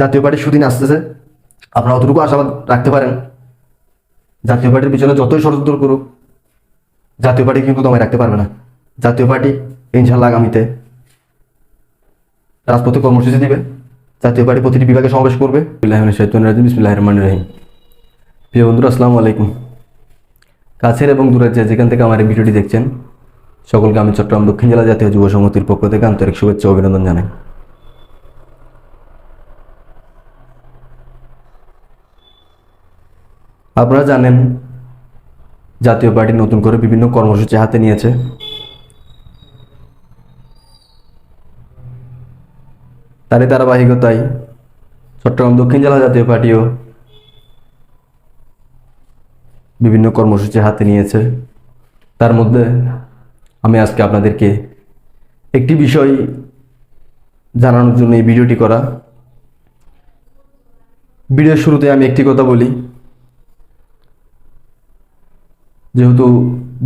জাতীয় পার্টি সুদিন আসতেছে, আপনারা অতটুকু আশাবাদ রাখতে পারেন। জাতীয় পার্টির পিছনে যতই ষড়যন্ত্র করুক, জাতীয় পার্টি কিন্তু দমায় রাখতে পারবে না। জাতীয় পার্টি ইনশাল্লাহ আগামীতে রাজপথে কর্মসূচি দিবে। জাতীয় পার্টি প্রতিটি বিভাগে সমাবেশ করবে। রহিম প্রিয় বন্ধুরা, আসসালামু আলাইকুম। কাছের এবং দূরের যে যেখান থেকে আমার এই ভিডিওটি দেখছেন, সকলকে আমি চট্টগ্রাম দক্ষিণ জেলা জাতীয় যুব সমিতির পক্ষ থেকে আন্তরিক শুভেচ্ছা অভিনন্দন জানাই। আপনারা জানেন, জাতীয় পার্টি নতুন করে বিভিন্ন কর্মসূচি হাতে নিয়েছে। তারই ধারাবাহিকতায় চট্টগ্রাম দক্ষিণ জেলা জাতীয় পার্টিও বিভিন্ন কর্মসূচি হাতে নিয়েছে। তার মধ্যে আমি আজকে আপনাদেরকে একটি বিষয় জানানোর জন্য এই ভিডিওটি করা। ভিডিওর শুরুতে আমি একটি কথা বলি। যেহেতু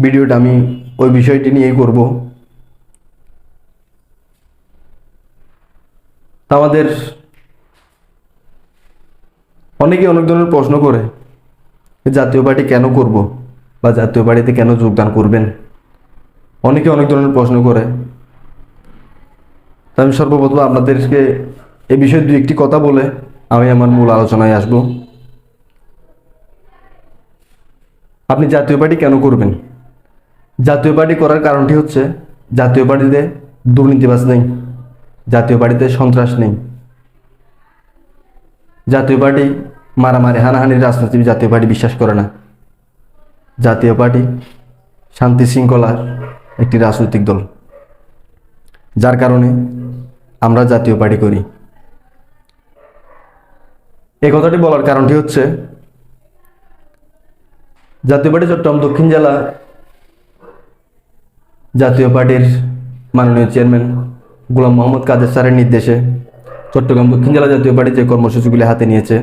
ভিডিওটা আমি ওই বিষয়টি নিয়েই করব। আমাদের অনেকে অনেক ধরনের প্রশ্ন করে জাতীয় পার্টি কেন করব বা জাতীয় পার্টিতে কেন যোগদান করবেন? অনেকে অনেক ধরনের প্রশ্ন করে। আমি সর্বপ্রথম আপনাদেরকে এ বিষয়ে দু একটি কথা বলে আমি আমার মূল আলোচনায় আসব। আপনি জাতীয় পার্টি কেন করবেন? জাতীয় পার্টি করার কারণটি হচ্ছে, জাতীয় পার্টিতে দুর্নীতিবাজ নেই, জাতীয় পার্টিতে সন্ত্রাস নেই। জাতীয় পার্টি মারামারি, হানাহানির রাজনীতি জাতীয় পার্টি বিশ্বাস করে না। জাতীয় পার্টি শান্তি শৃঙ্খলার একটি রাজনৈতিক দল। যার কারণে আমরা জাতীয় পার্টি করি। এই কথাটি বলার কারণটি হচ্ছে জাতীয় পার্টি চট্টগ্রাম দক্ষিণ জেলা জাতীয় পার্টির মাননীয় চেয়ারম্যান গোলাম মোহাম্মদ কাদের স্যারের নির্দেশে চট্টগ্রাম দক্ষিণ জেলা জাতীয় পার্টি যে কর্মসূচিগুলি হাতে নিয়েছে,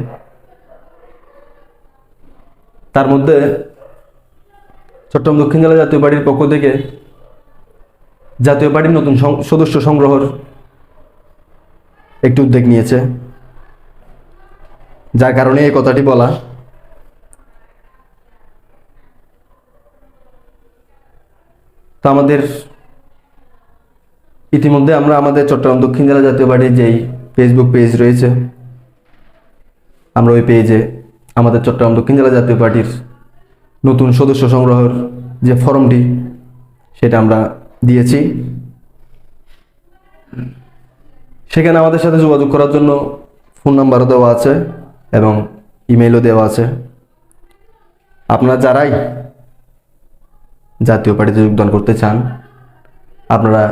তার মধ্যে চট্টগ্রাম দক্ষিণ জেলা জাতীয় পার্টির পক্ষ থেকে জাতীয় পার্টির নতুন সদস্য সংগ্রহের একটি উদ্যোগ নিয়েছে। যার কারণে এই কথাটি বলা তো আমাদের ইতিমধ্যে আমরা আমাদের চট্টগ্রাম দক্ষিণ জেলা জাতীয় পার্টির যেই ফেসবুক পেজ রয়েছে, আমরা ওই পেজে আমাদের চট্টগ্রাম দক্ষিণ জেলা জাতীয় পার্টির নতুন সদস্য সংগ্রহের যে ফর্মটি, সেটা আমরা দিয়েছি। সেখানে আমাদের সাথে যোগাযোগ করার জন্য ফোন নাম্বারও দেওয়া আছে এবং ইমেলও দেওয়া আছে। আপনারা যারাই জাতীয় পার্টিতে যোগদান করতে চান, আপনারা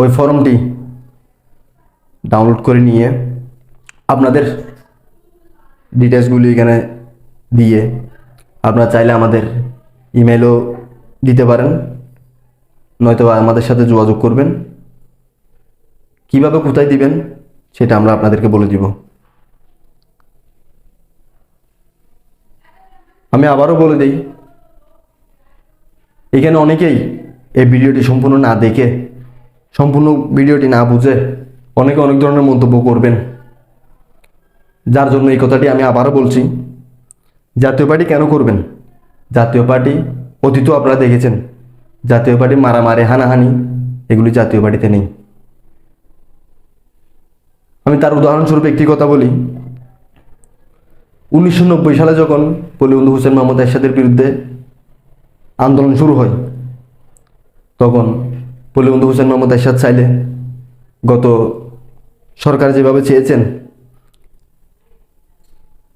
ওই ফর্মটি ডাউনলোড করে নিয়ে আপনাদের ডিটেলসগুলি এখানে দিয়ে আপনারা চাইলে আমাদের ইমেলও দিতে পারেন নয়তো আমাদের সাথে যোগাযোগ করবেন। কীভাবে কোথায় দিবেন সেটা আমরা আপনাদেরকে বলে দিব। আমি আবারও বলে দিই এখানে অনেকেই এই ভিডিওটি সম্পূর্ণ না দেখে, সম্পূর্ণ ভিডিওটি না বুঝে অনেকে অনেক ধরনের মন্তব্য করবেন। যার জন্য এই কথাটি আমি আবারও বলছি, জাতীয় পার্টি কেন করবেন? জাতীয় পার্টি অতীত আপনারা দেখেছেন, জাতীয় পার্টি মারামারি, হানাহানি, এগুলি জাতীয় পার্টিতে নেই। আমি তার উদাহরণস্বরূপ একটি কথা বলি। উনিশশো নব্বই সালে যখন পলিবন্ধু হোসেন মোহাম্মদ এরশাদের বিরুদ্ধে আন্দোলন শুরু হয়। তখন পলিবন্ধু হোসেন মোহাম্মদ এরশাদ চাইলে গত সরকার যেভাবে চেয়েছেন,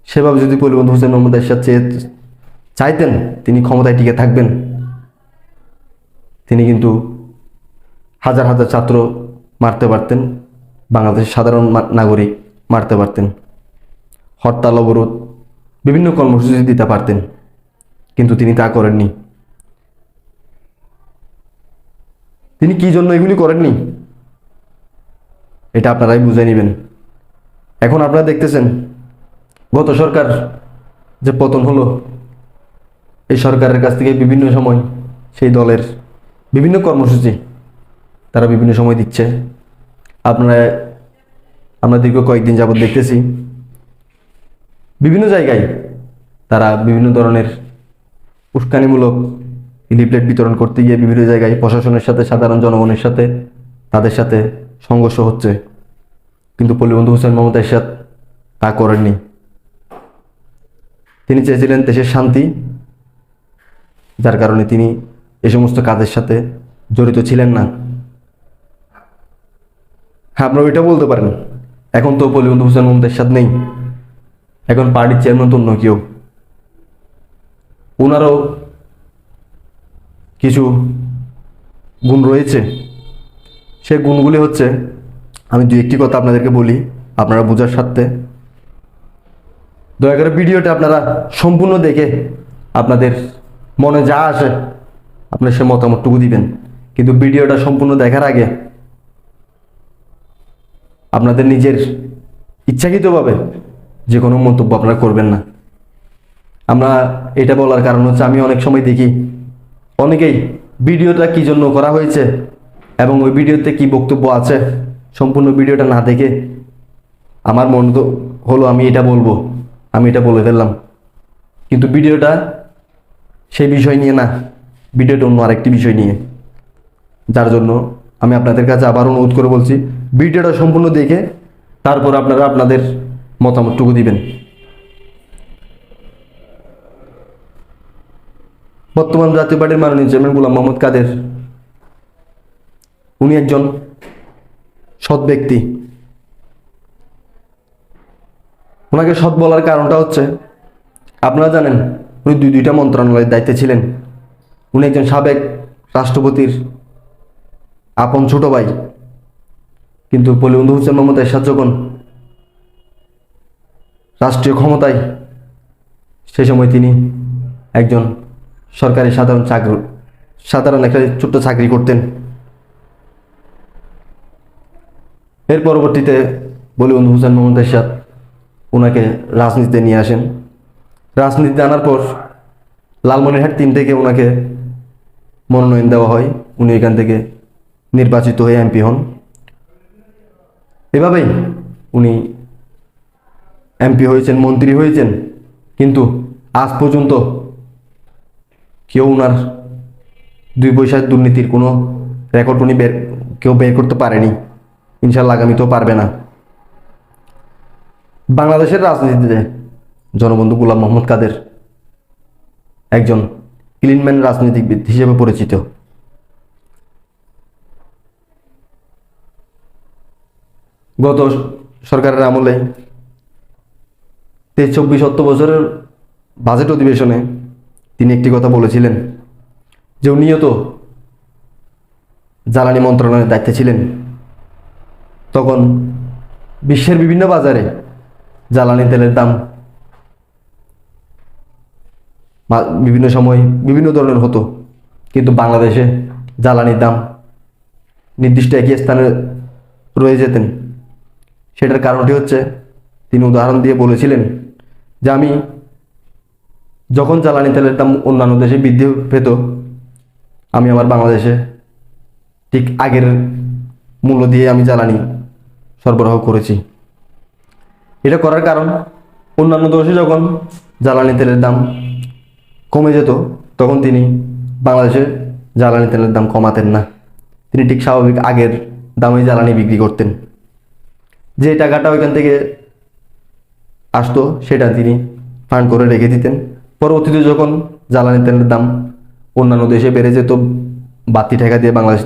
সেভাবে যদি পলিবন্ধু হোসেন মোহাম্মদ এরশাদ চেয়ে চাইতেন, তিনি ক্ষমতায় টিকে থাকবেন। তিনি কিন্তু হাজার হাজার ছাত্র মারতে পারতেন, বাংলাদেশের সাধারণ নাগরিক মারতে পারতেন, হরতাল, অবরোধ, বিভিন্ন কর্মসূচি দিতে পারতেন, কিন্তু তিনি তা করেননি। তিনি কি জন্য এগুলি করেননি? এটা আপনারাই বুঝে নেবেন। এখন আপনারা দেখতেছেন, গত সরকার যে পতন হলো, এই সরকারের কাছ থেকে বিভিন্ন সময় সেই দলের বিভিন্ন কর্মসূচি তারা বিভিন্ন সময় দিচ্ছে। আপনারা, আমরা দীর্ঘ কয়েকদিন যাবৎ দেখতেছি, বিভিন্ন জায়গায় তারা বিভিন্ন ধরনের উস্কানিমূলক লিফলেট বিতরণ করতে গিয়ে বিভিন্ন জায়গায় প্রশাসনের সাথে, সাধারণ জনগণের সাথে, তাদের সাথে সংঘর্ষ হচ্ছে। কিন্তু পল্লীবন্ধু হোসেন মোহাম্মদ এরশাদ তা করেননি। তিনি চেয়েছিলেন দেশের শান্তি, যার কারণে তিনি এ সমস্ত কাজের সাথে জড়িত ছিলেন না। হ্যাঁ আপনারা ওইটা বলতে পারেন। এখন তো পল্লীবন্ধু হোসেন মোহাম্মদ এরশাদ নেই। এখন পার্টির চেয়ারম্যান তো অন্য কেউ। ওনারও কিছু গুণ রয়েছে। সে গুণগুলি হচ্ছে, আমি দু একটি কথা আপনাদেরকে বলি, আপনারা বোঝার স্বার্থে। দয়া করে ভিডিওটা আপনারা সম্পূর্ণ দেখে আপনাদের মনে যা আসে, আপনার সে মতামতটুকু দিবেন। কিন্তু ভিডিওটা সম্পূর্ণ দেখার আগে আপনাদের নিজের ইচ্ছাকৃতভাবে যে কোনো মন্তব্য আপনারা করবেন না। আমরা এটা বলার কারণ হচ্ছে, আমি অনেক সময় দেখি অনেকেই ভিডিওটা কি জন্য করা হয়েছে এবং ওই ভিডিওতে কি বক্তব্য আছে সম্পূর্ণ ভিডিওটা না দেখে আমার মন তো হলো আমি এটা বলব, আমি এটা বলে ফেললাম। কিন্তু ভিডিওটা সেই বিষয় নিয়ে না, ভিডিওটা অন্য আরেকটি বিষয় নিয়ে। যার জন্য আমি আপনাদের কাছে আবার অনুরোধ করে বলছি, ভিডিওটা সম্পূর্ণ দেখে তারপর আপনারা আপনাদের মতামতটুকু দিবেন। বর্তমান জাতীয় পার্টির মাননীয় চেয়ারম্যান গুলাম মোহাম্মদ কাদের। উনি একজন সৎ ব্যক্তি। ওনাকে সৎ বলার কারণটা হচ্ছে, আপনারা জানেন, উনি দুই দুইটা মন্ত্রণালয়ের দায়িত্বে ছিলেন। উনি একজন সাবেক রাষ্ট্রপতির আপন ছোট ভাই। কিন্তু পলিবন্ধু হোসেন মোহাম্মদ এরশাদ যখন রাষ্ট্রীয় ক্ষমতায়, সে সময় তিনি একজন সরকারি সাধারণ চাকরি, সাধারণ একটা ছোট্ট চাকরি করতেন। এর পরবর্তীতে বলিবন্ধু হোসেন মোহাম্মদ এরশাদ ওনাকে রাজনীতিতে নিয়ে আসেন। রাজনীতিতে আনার পর লালমনিরহাট তিন থেকে ওনাকে মনোনয়ন দেওয়া হয়। উনি এখান থেকে নির্বাচিত হয়ে এমপি হন। এভাবেই উনি এমপি হয়েছেন, মন্ত্রী হয়েছেন। কিন্তু আজ পর্যন্ত কেউ ওনার দুই পয়সার দুর্নীতির কোনো রেকর্ড উনি বের, কেউ বের করতে পারেনি। ইনশাল্লাহ আগামীতেও পারবে না। বাংলাদেশের রাজনীতিতে জনবন্ধু গোলাম মোহাম্মদ কাদের একজন ক্লিনম্যান রাজনীতিবিদ হিসেবে পরিচিত। গত সরকারের আমলে তেইশ, চব্বিশ, সত্তর বছরের বাজেট অধিবেশনে তিনি একটি কথা বলেছিলেন যে উনিও তো জ্বালানি মন্ত্রণালয়ের দায়িত্বে ছিলেন। তখন বিশ্বের বিভিন্ন বাজারে জ্বালানি তেলের দাম বিভিন্ন সময় বিভিন্ন ধরনের হতো। কিন্তু বাংলাদেশে জ্বালানির দাম নির্দিষ্ট একই স্থানে রয়ে যেতেন। সেটার কারণটি হচ্ছে তিনি উদাহরণ দিয়ে বলেছিলেন যে আমি যখন জ্বালানি তেলের দাম অন্যান্য দেশে বৃদ্ধি পেত, আমি আমার বাংলাদেশে ঠিক আগের মূল্য দিয়ে আমি জ্বালানি সরবরাহ করেছি। এটা করার কারণ, অন্যান্য দেশে যখন জ্বালানি তেলের দাম কমে যেত, তখন তিনি বাংলাদেশে জ্বালানি তেলের দাম কমাতেন না। তিনি ঠিক স্বাভাবিক আগের দামে জ্বালানি বিক্রি করতেন। যে টাকাটা ওইখান থেকে আসতো, সেটা তিনি ফান্ড করে রেখে দিতেন। পরবর্তীতে যখন জ্বালানি তেলের দাম অন্যান্য দেশে বেড়ে যেত বাতি টাকা দিয়ে বাংলাদেশ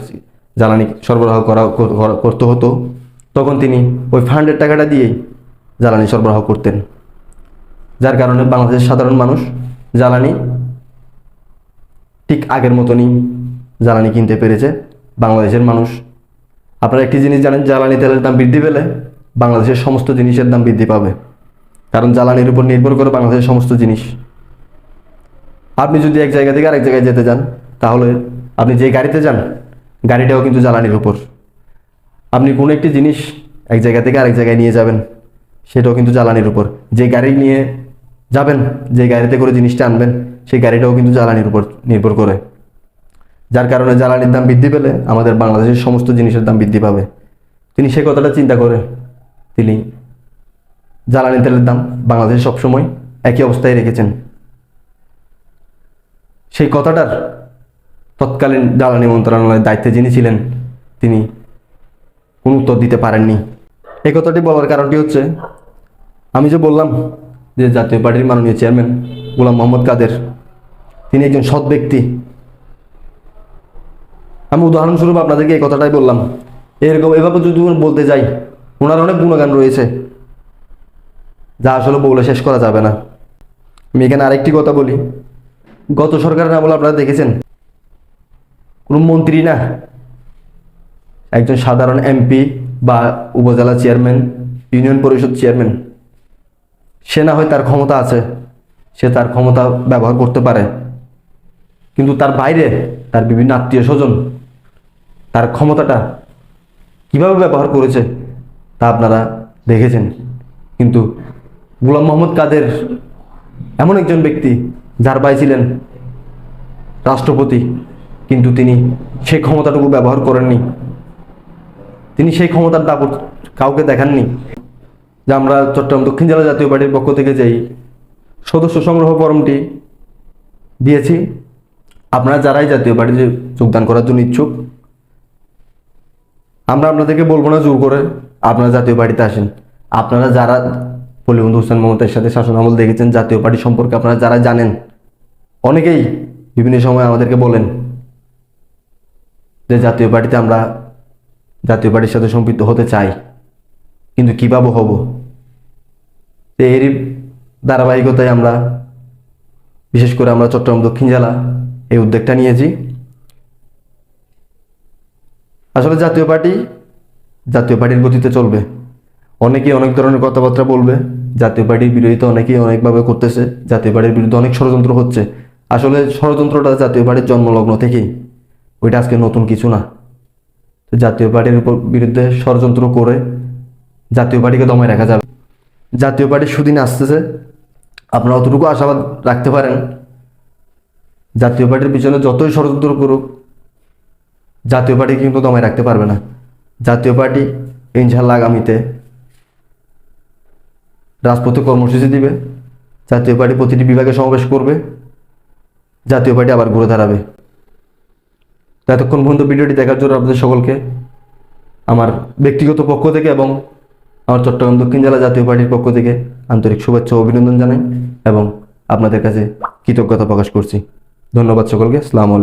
জ্বালানি সরবরাহ করা করতে হতো, তখন তিনি ওই ফান্ডের টাকাটা দিয়েই জ্বালানি সরবরাহ করতেন। যার কারণে বাংলাদেশের সাধারণ মানুষ জ্বালানি ঠিক আগের মতনই জ্বালানি কিনতে পেরেছে। বাংলাদেশের মানুষ, আপনারা একটি জিনিস জানেন, জ্বালানি তেলের দাম বৃদ্ধি পেলে বাংলাদেশের সমস্ত জিনিসের দাম বৃদ্ধি পাবে। কারণ জ্বালানির উপর নির্ভর করে বাংলাদেশের সমস্ত জিনিস। আপনি যদি এক জায়গা থেকে আরেক জায়গায় যেতে যান তাহলে আপনি যে গাড়িতে যান, গাড়িটাও কিন্তু জ্বালানির উপর। আপনি কোনো একটি জিনিস এক জায়গা থেকে আরেক জায়গায় নিয়ে যাবেন, সেটাও কিন্তু জ্বালানির উপর। যে গাড়ি নিয়ে যাবেন, যে গাড়িতে করে জিনিসটা আনবেন, সেই গাড়িটাও কিন্তু জ্বালানির উপর নির্ভর করে। যার কারণে জ্বালানির দাম বৃদ্ধি পেলে আমাদের বাংলাদেশের সমস্ত জিনিসের দাম বৃদ্ধি পাবে। তিনি সে কথাটা চিন্তা করে, তিনি জ্বালানি তেলের দাম বাংলাদেশে সবসময় একই অবস্থায় রেখেছেন। সেই কথাটার তৎকালীন জ্বালানি মন্ত্রণালয়ের দায়িত্বে যিনি ছিলেন, তিনি কোনো উত্তর দিতে পারেননি। এই কথাটি বলার কারণটি হচ্ছে, আমি যে বললাম যে জাতীয় পার্টির মাননীয় চেয়ারম্যান গোলাম মোহাম্মদ কাদের, তিনি একজন সৎ ব্যক্তি। আমি উদাহরণস্বরূপ আপনাদেরকে এই কথাটাই বললাম। এরকম এভাবে যদি বলতে যাই, ওনার অনেক গুণগান রয়েছে। যা আসলে বলে শেষ করা যাবে না। আমি এখানে আরেকটি কথা বলি। গত সরকারের আমলে আপনারা দেখেছেন? কোনো মন্ত্রী না, একজন সাধারণ এমপি বা উপজেলা চেয়ারম্যান, ইউনিয়ন পরিষদ চেয়ারম্যান, সে না হয় তার ক্ষমতা আছে, সে তার ক্ষমতা ব্যবহার করতে পারে। কিন্তু তার বাইরে তার বিভিন্ন আত্মীয় স্বজন, তার ক্ষমতাটা কীভাবে ব্যবহার করেছে তা আপনারা দেখেছেন। কিন্তু গোলাম মোহাম্মদ কাদের এমন একজন ব্যক্তি যার ভাই ছিলেন রাষ্ট্রপতি, কিন্তু তিনি সেই ক্ষমতাটুকু ব্যবহার করেননি। তিনি সেই ক্ষমতার দাপট কাউকে দেখাননি। যে আমরা চট্টগ্রাম দক্ষিণ জেলা জাতীয় পার্টির পক্ষ থেকে যেই সদস্য সংগ্রহ ফর্মটি দিয়েছি, আপনারা যারাই জাতীয় পার্টিতে যোগদান করার জন্য ইচ্ছুক, আমরা আপনাদেরকে বলব না জোর করে আপনারা জাতীয় পার্টিতে আসেন। আপনারা যারা পল্লীবন্ধু হোসেন মমতার সাথে শাসন আমল দেখেছেন জাতীয় পার্টি সম্পর্কে আপনারা যারা জানেন অনেকেই বিভিন্ন সময় আমাদেরকে বলেন যে জাতীয় পার্টিতে আমরা জাতীয় পার্টির সাথে সম্পৃক্ত হতে চাই, কিন্তু কীভাবে হব? এরই ধারাবাহিকতায় আমরা, বিশেষ করে আমরা চট্টগ্রাম দক্ষিণ জেলা এই উদ্যোগটা নিয়েছি। আসলে জাতীয় পার্টি জাতীয় পার্টির গতিতে চলবে। অনেকেই অনেক ধরনের কথাবার্তা বলবে, জাতীয় পার্টির বিরোধিতা অনেকেই অনেকভাবে করতেছে, জাতীয় পার্টির বিরুদ্ধে অনেক ষড়যন্ত্র হচ্ছে। আসলে ষড়যন্ত্রটা জাতীয় পার্টির জন্মলগ্ন থেকেই। ওইটা আজকে নতুন কিছু না। জাতীয় পার্টির বিরুদ্ধে ষড়যন্ত্র করে জাতীয় পার্টিকে দমায় রাখা যাবে। জাতীয় পার্টি সুদিন আসতেছে। আপনারা অতটুকু আশাবাদ রাখতে পারেন। জাতীয় পার্টির পিছনে যতই ষড়যন্ত্র করুক, জাতীয় পার্টি কিন্তু দমায় রাখতে পারবে না। জাতীয় পার্টি ইনশাল্লাহ আগামীতে রাজপথে কর্মসূচি দিবে। জাতীয় পার্টি প্রতিটি বিভাগে সমাবেশ করবে। জাতীয় পার্টি আবার ঘুরে দাঁড়াবে। এতক্ষণ পর্যন্ত ভিডিওটি দেখার জন্য আপনাদের সকলকে আমার ব্যক্তিগত পক্ষ থেকে এবং আমার চট্টগ্রাম দক্ষিণ জেলা জাতীয় পার্টির পক্ষ থেকে আন্তরিক শুভেচ্ছা ও অভিনন্দন জানাই এবং আপনাদের কাছে কৃতজ্ঞতা প্রকাশ করছি। ধন্যবাদ সকলকে। আলাইকুম।